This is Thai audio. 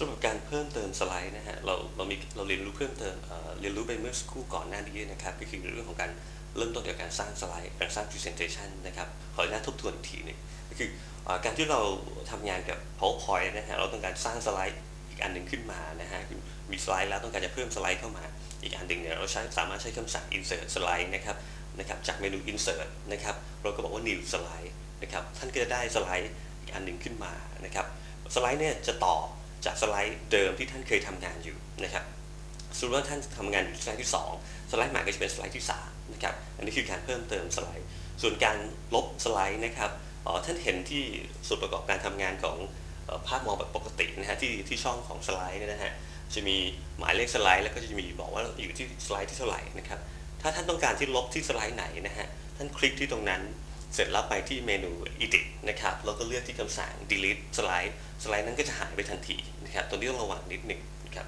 สำหรับการเพิ่มเติมสไลด์นะฮะเราเรามีเราเรียนรู้เพิ่มเติมเเรียนรู้ไปเมื่อสักครู่ก่อนหน้านี้นะครับก็คือเรื่องของการเริ่มต้นจากการสร้างสไลด์การสร้าง presentation นะครับขออนุญาตทบทวนอีกทีหนึงก็คืออการที่เราทำงานกับ PowerPoint นะฮะเราต้องการสร้างสไลด์อีกอันหนึ่งขึ้นมานะฮะมีสไลด์แล้วต้องการจะเพิ่มสไลด์เข้ามา อีกอันหนึ่งเนี่ยเราใช้สามารถใช้คำสั่ง insert slide นะครับนะครับจากเมนู insert นะครับเราก็บอกว่า new slide นะครับท่านก็จะได้สไลด์อีกอันหนึ่งขึ้นมานะครับสไลด์เนี่ยจะต่อ จากสไลด์เดิมที่ท่านเคยทำงานอยู่นะครับสมมติว่าท่านทำงานอยู่สไลด์ที่ 2 สไลด์ใหม่ก็จะเป็นสไลด์ที่3นะครับอันนี้คือการเพิ่มเติมสไลด์ ส่วนการลบสไลด์นะครับท่านเห็นที่ส่วนประกอบการทำงานของภาพมองแบบปกตินะฮะที่ที่ช่องของสไลด์เนี่ยนะฮะจะมีหมายเลขสไลด์แล้วก็จะมีบอกว่าอยู่ที่สไลด์ที่เท่าไหร่นะครับถ้าท่านต้องการที่ลบที่สไลด์ไหนนะฮะท่านคลิกที่ตรงนั้นเสร็จแล้วไปที่เมนู edit นะครับแล้วก็เลือกที่คำสั่ง delete สไลด์ สไลด์นั้นก็จะหายไปทันทีนะครับตรงนี้ต้องระวังนิดหนึ่งครับ